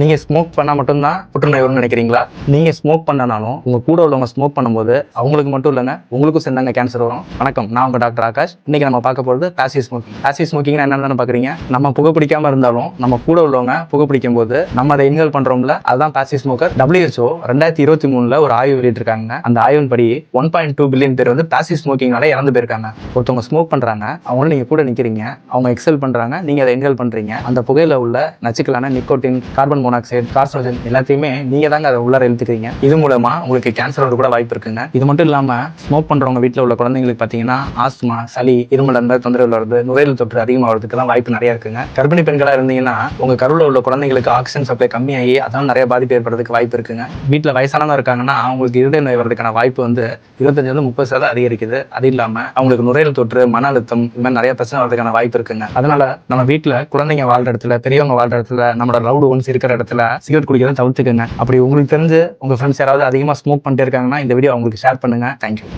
நீங்க ஸ்மோக் பண்ணா மட்டும்தான் புற்றுநோய் வரும்னு நினைக்கிறீங்களா? நீங்க ஸ்மோக் பண்ணனாலும் உங்க கூட உள்ளவங்க ஸ்மோக் பண்ணும்போது அவங்களுக்கு மட்டும் இல்லைங்க உங்களுக்கும் சேர்ந்தாங்க கேன்சர் வரும். வணக்கம் நான் உங்க டாக்டர் ஆகாஷ். இன்னைக்கு நம்ம பார்க்க போறது பேசிவ் ஸ்மோக்கிங் பேசிவ் ஸ்மோக்கிங் என்னன்னு பாக்குறீங்க நம்ம புகை பிடிக்காம இருந்தாலும் நம்ம கூட உள்ளவங்க புகைப்பிடிக்கும் போது நம்ம அதை இன்ஹேல் பண்றோம்ல அதுதான் பேசிவ் ஸ்மோக்கர் டபிள்யூஹெச்ஓ ரெண்டாயிரத்தி இருபத்தி மூணுல ஒரு ஆய்வு வெளியிட்டிருக்காங்க. அந்த ஆய்வின் படி ஒன் பாயிண்ட் டூ பில்லியன் பேர் வந்து பேசிவ் ஸ்மோக்கிங்னால இறந்து போயிருக்காங்க. ஒருத்தவங்க ஸ்மோக் பண்றாங்க அவங்களும் நீங்க கூட நிக்கிறீங்க அவங்க எக்ஸல் பண்றாங்க நீங்க அதை இன்ஹேல் பண்றீங்க. அந்த புகையில உள்ள நச்சுக்களான நிக்கோட்டின் கார்பன் மோனாக்சைடு கார்சோஜன் எல்லாத்தையுமே நீங்க தாங்க அதை உள்ளார எழுத்துக்கிறீங்க இது மூலமா உங்களுக்கு கேன்சர் வர கூட வாய்ப்பு இருக்குங்க. இது மட்டும் இல்லாம ஸ்மோக் பண்றவங்க வீட்டில் உள்ள குழந்தைங்களுக்கு பார்த்தீங்கன்னா ஆஸ்துமா சளி இருமல் அந்த மாதிரி தொந்தரவு வருது நுரையீரல் தொற்று அதிகமாக தான் வாய்ப்பு நிறைய இருக்குங்க. கர்ப்பிணி பெண்களா இருந்தீங்கன்னா உங்க கருவில் உள்ள குழந்தைங்களுக்கு ஆக்சிஜன் சப்ளை கம்மியாகி அதான் நிறைய பாதிப்பு ஏற்படுறதுக்கு வாய்ப்பு இருக்குங்க. வீட்டில் வயசானவங்க இருக்காங்கன்னா அவங்களுக்கு இருதய நோய் வரதுக்கான வாய்ப்பு வந்து இருபத்தஞ்சு வந்து முப்பது சதவீதம் அதிகரிக்குது. அது இல்லாம அவங்களுக்கு நுரையீரல் தொற்று மன அழுத்தம் இது மாதிரி நிறைய பிரச்சனை வரதுக்கான வாய்ப்பு இருக்குங்க. அதனால நம்ம வீட்டில் குழந்தைங்க வாழ்ற இடத்துல பெரியவங்க வாழ்ற இடத்துல நம்மளோட லவுடு ஒன்ஸ் இருக்கிற இடத்துல சிகரெட் குடிக்கிறத தவிர்த்துக்கங்க. அப்படி உங்களுக்கு தெரிஞ்சு உங்க ஃப்ரெண்ட்ஸ் யாராவது அதிகமாக ஸ்மோக் பண்ணிட்டு இருக்காங்கன்னா இந்த வீடியோ அவங்களுக்கு ஷேர் பண்ணுங்க. தேங்க்யூ